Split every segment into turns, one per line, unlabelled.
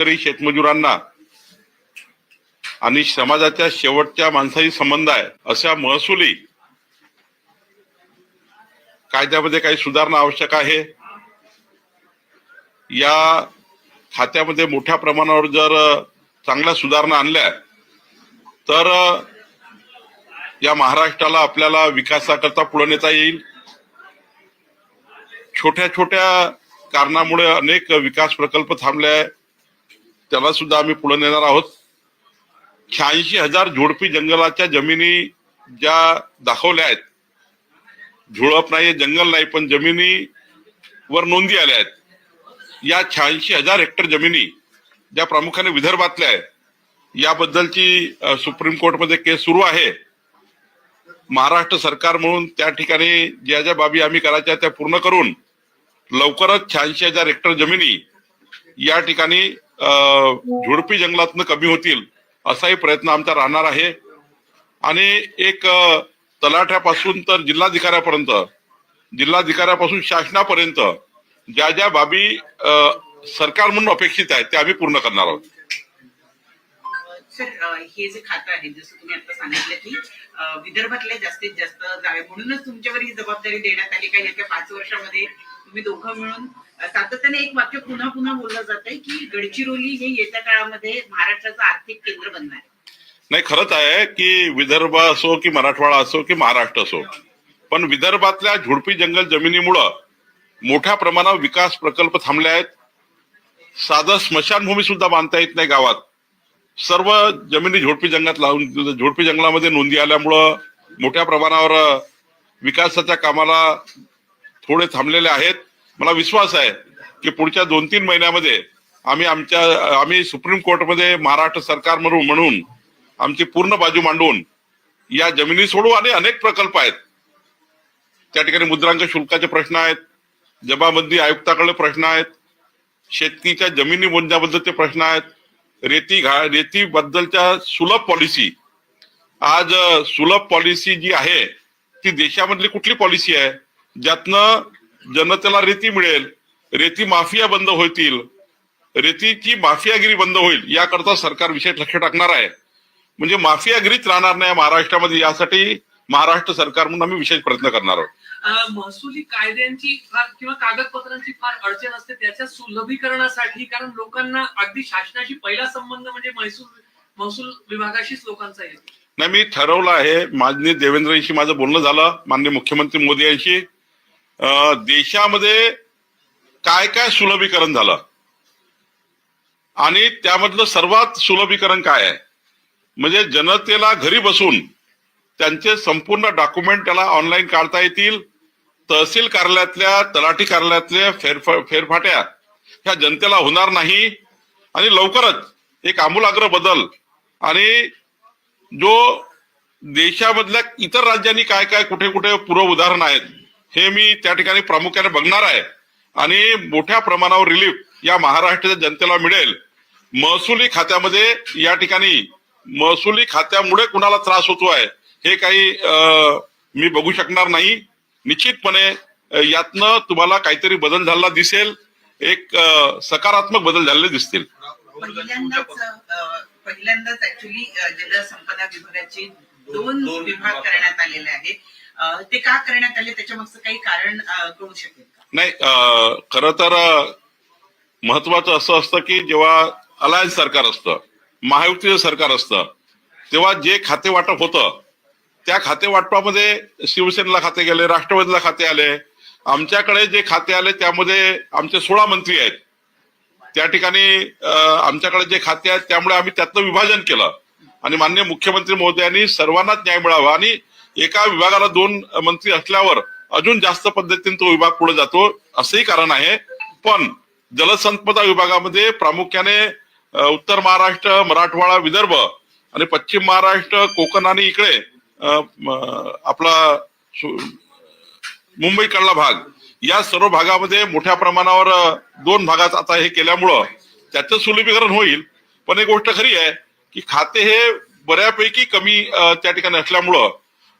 शेतकरी शेतमजुरांना आणि समाजाच्या शेवटच्या माणसाशी संबंध आहे अशा महसुली कायद्यामध्ये काही सुधारणा आवश्यक आहे? या खात्यामध्ये मोठ्या प्रमाणावर जर चांगल्या सुधारणा आणल्या तर या महाराष्ट्राला आपल्याला विकासाकरता पुढे नेता येईल. छोट्या छोट्या कारणामुळे अनेक विकास प्रकल्प थांबले आहे त्याला सुद्धा आम्ही पुढे नेणार आहोत. शहाऐंशी हजार झोडपी जंगलाच्या जमिनी ज्या दाखवल्या आहेत झुळप नाही जंगल नाही पण जमिनीवर नोंदी आल्या आहेत. या शहाऐंशी हजार हेक्टर जमिनी ज्या प्रामुख्याने विदर्भातल्या आहेत याबद्दलची सुप्रीम कोर्टमध्ये केस सुरू आहे. महाराष्ट्र सरकार म्हणून त्या ठिकाणी ज्या ज्या बाबी आम्ही करायच्या त्या पूर्ण करून लवकरच शहाऐंशी हजार हेक्टर जमिनी या ठिकाणी झुडपी जंगलातनं कमी होतील असाही प्रयत्न आमचा राहणार आहे. आणि एक तलाठ्यापासून तर जिल्हाधिकाऱ्यापर्यंत जिल्हाधिकाऱ्यापासून शासनापर्यंत ज्या ज्या बाबी सरकार म्हणून अपेक्षित आहेत त्या आम्ही पूर्ण करणार आहोत.
हे जे खातं आहे जसं तुम्ही आता सांगितलं की अ, विदर्भातले जास्तीत जास्त जावे म्हणूनच तुमच्यावर ही जबाबदारी देण्यात आली. का येत्या पाच वर्षामध्ये तुम्ही दोघं मिळून सातत्याने एक वाक्य पुन्हा पुन्हा बोललं जात आहे की गडचिरोली हे येत्या काळामध्ये महाराष्ट्राचं आर्थिक केंद्र बनणार आहे.
नाही खरंच आहे की विदर्भ असो की मराठवाडा असो की महाराष्ट्र असो पण विदर्भातल्या झुडपी जंगल जमिनीमुळं मोठ्या प्रमाणावर विकास प्रकल्प थांबले आहेत. साधं स्मशानभूमी सुद्धा बांधता येत नाही गावात. सर्व जमिनी झोडपी जंगलात लावून झोडपी जंगलामध्ये नोंदी आल्यामुळं मोठ्या प्रमाणावर विकासाच्या कामाला थोडे थांबलेले आहेत. मला विश्वास आहे की पुढच्या दोन तीन महिन्यामध्ये आम्ही आमच्या आम्ही सुप्रीम कोर्टमध्ये महाराष्ट्र सरकार म्हणून म्हणून आमची पूर्ण बाजू मांडून या जमिनी सोडू आणि अनेक प्रकल्प आहेत. त्या ठिकाणी मुद्रांक शुल्काचे प्रश्न आहेत जबाबंदी आयुक्ताकडे प्रश्न आहेत शेतीच्या जमिनी मोजण्याबद्दलचे प्रश्न आहेत रेती घा रेती बद्दलच्या सुलभ पॉलिसी. आज सुलभ पॉलिसी जी आहे ती देशामधली कुठली पॉलिसी आहे? ज्यातनं जनतेला रेती मिळेल रेती माफिया बंद होतील रेतीची माफियागिरी बंद होईल याकरता सरकार विशेष लक्ष टाकणार आहे. म्हणजे माफियागिरीच राहणार नाही महाराष्ट्रामध्ये यासाठी महाराष्ट्र सरकार म्हणून आम्ही विशेष प्रयत्न करणार आहोत.
महसुली कायद्यांची फार किंवा कागदपत्रांची फार अडचण असते त्याच्या सुलभीकरणासाठी कारण लोकांना अगदी शासनाशी पहिला संबंध म्हणजे महसूल महसूल विभागाशीच लोकांचा येतो
नाही मी ठरवलं आहे माननीय देवेंद्रजींशी माझं बोलणं झालं माननीय मुख्यमंत्री मोदी यांशी देशामध्ये काय काय सुलभीकरण झालं? आणि त्यामधलं सर्वात सुलभीकरण काय आहे? म्हणजे जनतेला घरी बसून त्यांचे संपूर्ण डॉक्युमेंट त्याला ऑनलाईन काढता येतील तहसील कार्यालयातल्या तलाठी कार्यालयातल्या फेरफा फेरफाट्या ह्या जनतेला होणार नाही. आणि लवकरच एक आमूलाग्र बदल आणि जो देशामधल्या इतर राज्यांनी काय काय कुठे कुठे पूर्व उदाहरण आहेत हे मी त्या ठिकाणी प्रामुख्याने बघणार आहे. आणि मोठ्या प्रमाणावर रिलीफ या महाराष्ट्राच्या जनतेला मिळेल. महसुली खात्यामध्ये या ठिकाणी महसुली खात्यामुळे कुणाला त्रास होतो आहे हे काही अं, मी बघू शकणार नाही. निश्चितपणे यातनं तुम्हाला काहीतरी बदल झालेला दिसेल. एक सकारात्मक बदल झालेले दिसतील.
पहिल्यांदाच ऍक्च्युली जलसंपदा विभागाचे दोन विभाग करण्यात आलेले आहे अ, ते का करण्यात आले त्याच्या मागचं काही कारण कळू शकेल
नाही खर खरं तर महत्वाचं असं असतं की जेव्हा अलायन्स सरकार असतं महायुतीचं सरकार असतं तेव्हा जे खाते वाटप होतं त्या खाते वाटपामध्ये शिवसेनेला खाते गेले राष्ट्रवादीला खाते आले. आमच्याकडे जे खाते आले त्यामध्ये आमचे सोळा मंत्री आहेत. त्या ठिकाणी आमच्याकडे जे खाते आहेत त्यामुळे आम्ही त्यातलं विभाजन केलं. आणि माननीय मुख्यमंत्री महोदयांनी सर्वांनाच न्याय मिळावा. आणि एका विभागाला दोन मंत्री असल्यावर अजून जास्त पद्धतीने तो विभाग पुढे जातो असंही कारण आहे. पण जलसंपदा विभागामध्ये प्रामुख्याने उत्तर महाराष्ट्र मराठवाडा विदर्भ आणि पश्चिम महाराष्ट्र कोकण आणि इकडे आपला सु- मुंबईकडला भाग या सर्व भागामध्ये मोठ्या प्रमाणावर दोन भागात आता हे केल्यामुळं त्याचं सुलभीकरण होईल. पण एक गोष्ट खरी आहे की खाते हे बऱ्यापैकी कमी त्या ठिकाणी असल्यामुळं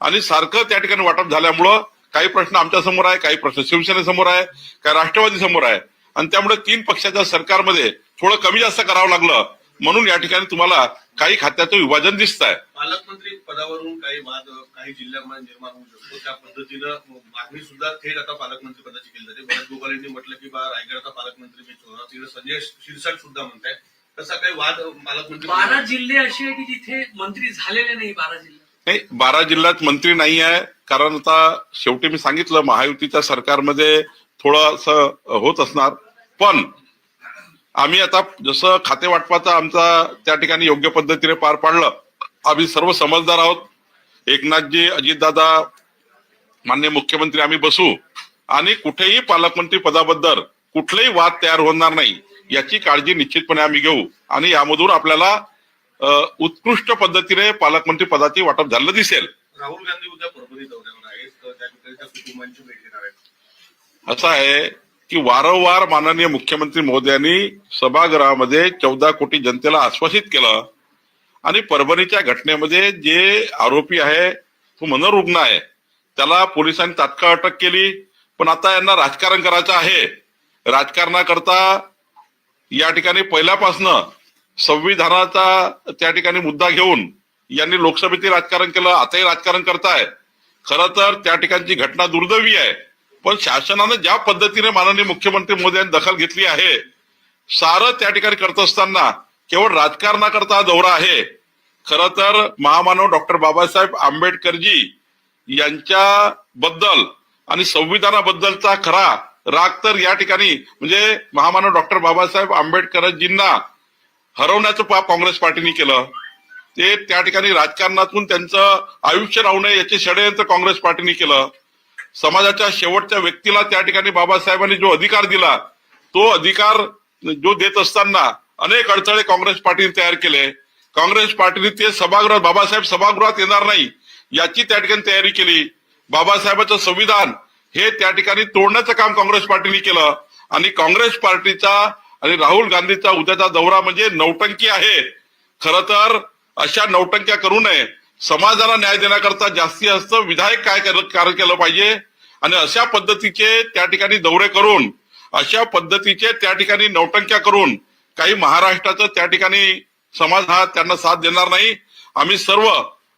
आणि सारखं त्या ठिकाणी वाटप झाल्यामुळं काही प्रश्न आमच्यासमोर आहे काही प्रश्न शिवसेनेसमोर आहे काही राष्ट्रवादी समोर आहे. आणि त्यामुळे तीन पक्षाच्या सरकारमध्ये थोडं कमी जास्त करावं लागलं म्हणून या ठिकाणी तुम्हाला काही खात्याचं विभाजन दिसत आहे
पालकमंत्री पदावरून काही वाद काही जिल्ह्यामध्ये निर्माण होऊ शकतो. त्या पद्धतीनं मागणी सुद्धा थेट आता पालकमंत्री पदाची केली जाते. भरत गोगाल यांनी म्हटलं की बा रायगडाचा पालकमंत्री मी होणार तिकडे संजय शिरसाट सुद्धा म्हणताय तसा काही वाद पालकमंत्री
बारा जिल्हे असे आहे की जिथे मंत्री झालेले नाही बारा जिल्हे?
नाही बारा जिल्ह्यात मंत्री नाही आहे. कारण आता शेवटी मी सांगितलं महायुतीच्या सरकारमध्ये थोडंसं होत असणार. पण आम्ही आता जसं खाते वाटपाचा आमचा त्या ठिकाणी योग्य पद्धतीने पार पाडलं आम्ही सर्व समजदार आहोत. एकनाथजी अजितदादा मान्य मुख्यमंत्री आम्ही बसू. आणि कुठेही पालकमंत्री पदाबद्दल कुठलेही वाद तयार होणार नाही याची काळजी निश्चितपणे आम्ही घेऊ. आणि यामधून आपल्याला उत्कृष्ट पद्धतीने पालकमंत्री पदाची वाटप झालेलं दिसेल.
राहुल गांधी उद्या परभणी दौऱ्यावर आहेत कुटुंबांची भेट घेणार आहेत.
असं आहे की वारंवार माननीय मुख्यमंत्री महोदयांनी सभागृहामध्ये चौदा कोटी जनतेला आश्वासित केलं आणि परभणीच्या घटनेमध्ये जे आरोपी आहे तो मनोरुग्ण आहे. त्याला पोलिसांनी तात्काळ अटक केली पण आता यांना राजकारण करायचं आहे. राजकारणाकरता या ठिकाणी पहिल्यापासनं संविधानाचा त्या ठिकाणी मुद्दा घेऊन यांनी लोकसभेतील राजकारण केलं आताही राजकारण करताय. खरं तर त्या ठिकाणची घटना दुर्दैवी आहे. पण शासनानं ज्या पद्धतीने माननीय मुख्यमंत्री मोदी यांनी दखल घेतली आहे सारं त्या ठिकाणी करत असताना केवळ राजकारणाकरता हा दौरा आहे. खरं तर महामानव डॉक्टर बाबासाहेब आंबेडकरजी यांच्या बद्दल आणि संविधानाबद्दलचा खरा राग तर या ठिकाणी म्हणजे महामानव डॉक्टर बाबासाहेब आंबेडकरजींना हरवण्याचं पाप काँग्रेस पार्टीने केलं. ते त्या ठिकाणी राजकारणातून त्यांचं आयुष्य राहू नये याचे षडयंत्र काँग्रेस पार्टीने केलं. समाजाच्या शेवटच्या व्यक्तीला त्या ठिकाणी बाबासाहेबांनी जो अधिकार दिला तो अधिकार जो देत असताना अनेक अडथळे काँग्रेस पार्टीने तयार केले. काँग्रेस पार्टीने ते सभागृहात बाबासाहेब सभागृहात येणार नाही याची त्या ठिकाणी तयारी केली. बाबासाहेबांचं संविधान हे त्या ठिकाणी तोडण्याचं काम काँग्रेस पार्टीने केलं आणि काँग्रेस पार्टीचा आणि राहुल गांधीचा उद्याचा दौरा म्हणजे नौटंकी आहे. खरं तर अशा नौटंक्या करू नये. समाजाला न्याय देण्याकरता जास्तीत जास्त विधायक काय कार्य केलं पाहिजे आणि अशा पद्धतीचे त्या ठिकाणी दौरे करून अशा पद्धतीचे त्या ठिकाणी नौटंक्या करून काही महाराष्ट्राचं त्या ठिकाणी समाज हा त्यांना साथ देणार नाही. आम्ही सर्व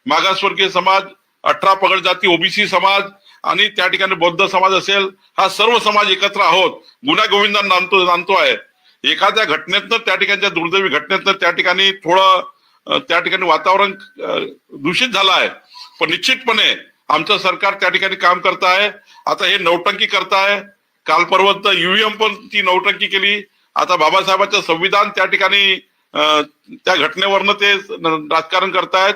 मागासवर्गीय समाज अठरा पगड जाती ओबीसी समाज आणि त्या ठिकाणी बौद्ध समाज असेल हा सर्व समाज एकत्र आहोत. गुन्हा गोविंदांना नांदतो नांदतो आहे. एखाद्या घटनेतनं त्या ठिकाणच्या दुर्दैवी घटनेतनं त्या ठिकाणी थोडं त्या ठिकाणी वातावरण दूषित झालं आहे. पण निश्चितपणे आमचं सरकार त्या ठिकाणी काम करत आहे. आता हे नौटंकी करताय काल पर्वत युएम पण ती नौटंकी केली. आता बाबासाहेबांचं संविधान त्या ठिकाणी त्या घटनेवरनं ते राजकारण करतायत.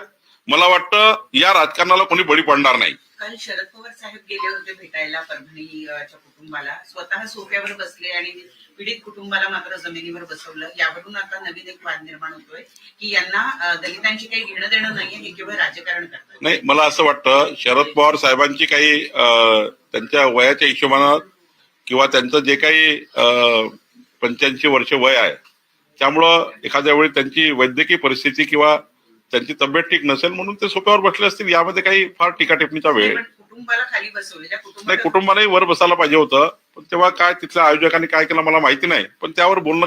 मला वाटतं या राजकारणाला कोणी बळी पडणार नाही.
काल शरद पवार साहेब गेले होते भेटायला परभणीच्या कुटुंबाला. स्वतः सोफ्यावर बसले आणि पीडित कुटुंबाला मात्र जमिनीवर बसवलं. यावरून आता नवीन एक वाद निर्माण होतोय की यांना दलितांची काही घेणं देणं नाहीये हे केवळ राजकारण करतात.
नाही मला असं वाटतं शरद पवार साहेबांची काही त्यांच्या वयाच्या हिशोबानं किंवा त्यांचं जे काही पंच्याऐंशी वर्ष वय आहे त्यामुळं एखाद्या वेळी त्यांची वैद्यकीय परिस्थिती किंवा त्यांची तब्येत ठीक नसेल म्हणून ते सोप्यावर बसले असतील. यामध्ये काही फार टीकाटिप्पणीचा वेळ.
कुटुंबाला खाली बसवले. त्या
नाही
कुटुंबाला
कुटुंबालाही वर बसायला पाहिजे होतं. पण तेव्हा काय तिथल्या आयोजकांनी काय केलं मला माहिती नाही. पण त्यावर बोलणं